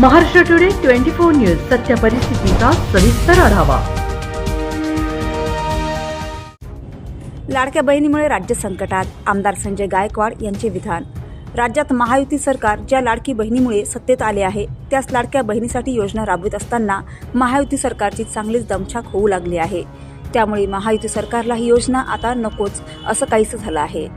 Maharashtra today twenty four news सत्य परिस्थितीचा सविस्तर आढावा. लाडक्या बहिणीमुळे राज्य संकटात आमदार संजय गायकवाड यांचे विधान. राज्यात महायुती सरकार ज्या लाडकी बहिणीमुळे सत्तेत आले आहे त्याच लाडक्या बहिणीसाठी योजना राबवित असताना महायुती सरकारची चांगलीच दमछाक होऊ लागली आहे. त्यामुळे महायुती सरकारला ही योजना आता नकोच असं काहीसं झालं आहे.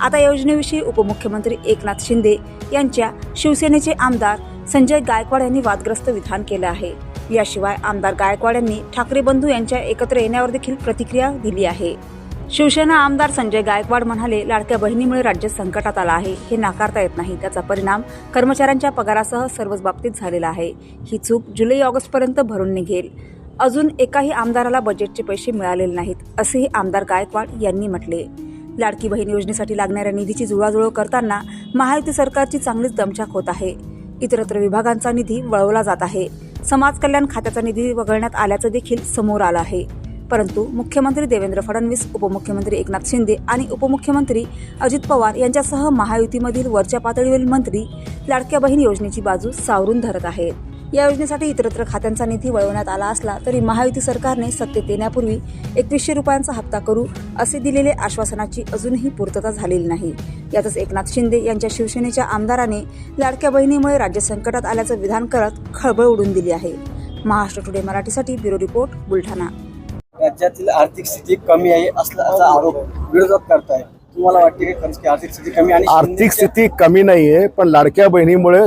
आता योजनेविषयी उपमुख्यमंत्री एकनाथ शिंदे यांच्या शिवसेनेचे आमदार संजय गायकवाड यांनी वादग्रस्त विधान केलं आहे. याशिवाय आमदार गायकवाड यांनी ठाकरे बंधू यांच्या एकत्र येण्यावर देखील प्रतिक्रिया दिली आहे. शिवसेना आमदार संजय गायकवाड म्हणाले लाडक्या बहिणीमुळे राज्य संकटात आलं आहे. हे नाकारता येत नाही. त्याचा परिणाम कर्मचाऱ्यांच्या पगारासह सर्वच बाबतीत झालेला आहे. ही चूक जुलै ऑगस्टपर्यंत भरून निघेल. अजून एकाही आमदाराला बजेटचे पैसे मिळालेले नाहीत असेही आमदार गायकवाड यांनी म्हटले. लाडकी बहीण योजनेसाठी लागणाऱ्या निधीची जुळवाजुळव करताना महायुती सरकारची चांगलीच दमछाक होत आहे. इतरत्र विभागांचा निधी वळवला जात आहे. समाज कल्याण खात्याचा निधी वगळण्यात आल्याचं देखील समोर आलं आहे. परंतु मुख्यमंत्री देवेंद्र फडणवीस उपमुख्यमंत्री एकनाथ शिंदे आणि उपमुख्यमंत्री अजित पवार यांच्यासह महायुतीमधील वरच्या पातळीवरील मंत्री लाडक्या बहीण योजनेची बाजू सावरून धरत आहेत. या योजनेसाठी इतरत्र खात्यांचा निधी वळवण्यात आला असला तरी महायुती सरकारने सत्तेत येण्यापूर्वी एकवीसशे रुपयांचा हप्ता करू असे दिलेले आश्वासनाची अजूनही पूर्तता झालेली नाही. यातच एकनाथ शिंदे यांच्या शिवसेनेच्या आमदाराने लाडक्या बहिणीमुळे राज्य संकटात आल्याचं विधान करत खळबळ उडून दिली आहे. महाराष्ट्र टुडे मराठीसाठी ब्युरो रिपोर्ट बुलढाणा. राज्यातील आर्थिक स्थिती कमी आहे असला असा आरोप विरोधक करताय तुम्हाला वाटते की आर्थिक स्थिती कमी आणि आर्थिक स्थिती कमी नाहीये पण लाडक्या बहिणीमुळे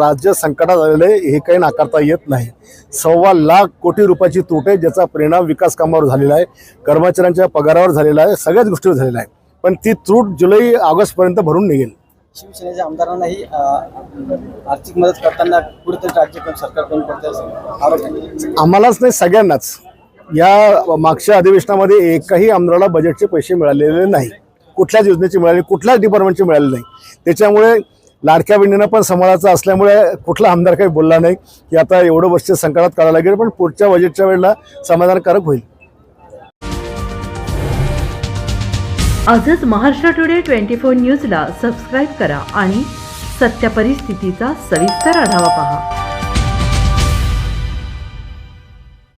राज्य संकटात आलेलं आहे हे काही नाकारता येत नाही. सव्वा लाख कोटी रुपयाची तूट आहे ज्याचा परिणाम विकास कामावर झालेला आहे कर्मचाऱ्यांच्या पगारावर झालेला आहे सगळ्याच गोष्टीवर झालेला आहे. पण ती तूट जुलै ऑगस्टपर्यंत भरून निघेल. शिवसेनेच्या आमदारांनाही आर्थिक मदत करताना कुठेतरी राज्य सरकार कमी पडते असं आरोप आहे. आम्हालाच नाही सगळ्यांनाच. या मागच्या अधिवेशनामध्ये एकाही आमदाराला बजेटचे पैसे मिळालेले नाही. कुठल्याच योजनेची मिळाली कुठल्याच डिपार्टमेंटची मिळाली नाही. त्याच्यामुळे लाडक्या बहिणीनं पण सांभाळायचं असल्यामुळे कुठला आमदार काही बोलला नाही. की आता एवढं वर्ष संकटात काढायला लागेल पण पुढच्या बजेटच्या वेळेला समाधानकारक होईल. आजच महाराष्ट्र टुडे ट्वेंटी फोर न्यूजला सबस्क्राईब करा आणि सत्य परिस्थितीचा सविस्तर आढावा पहा.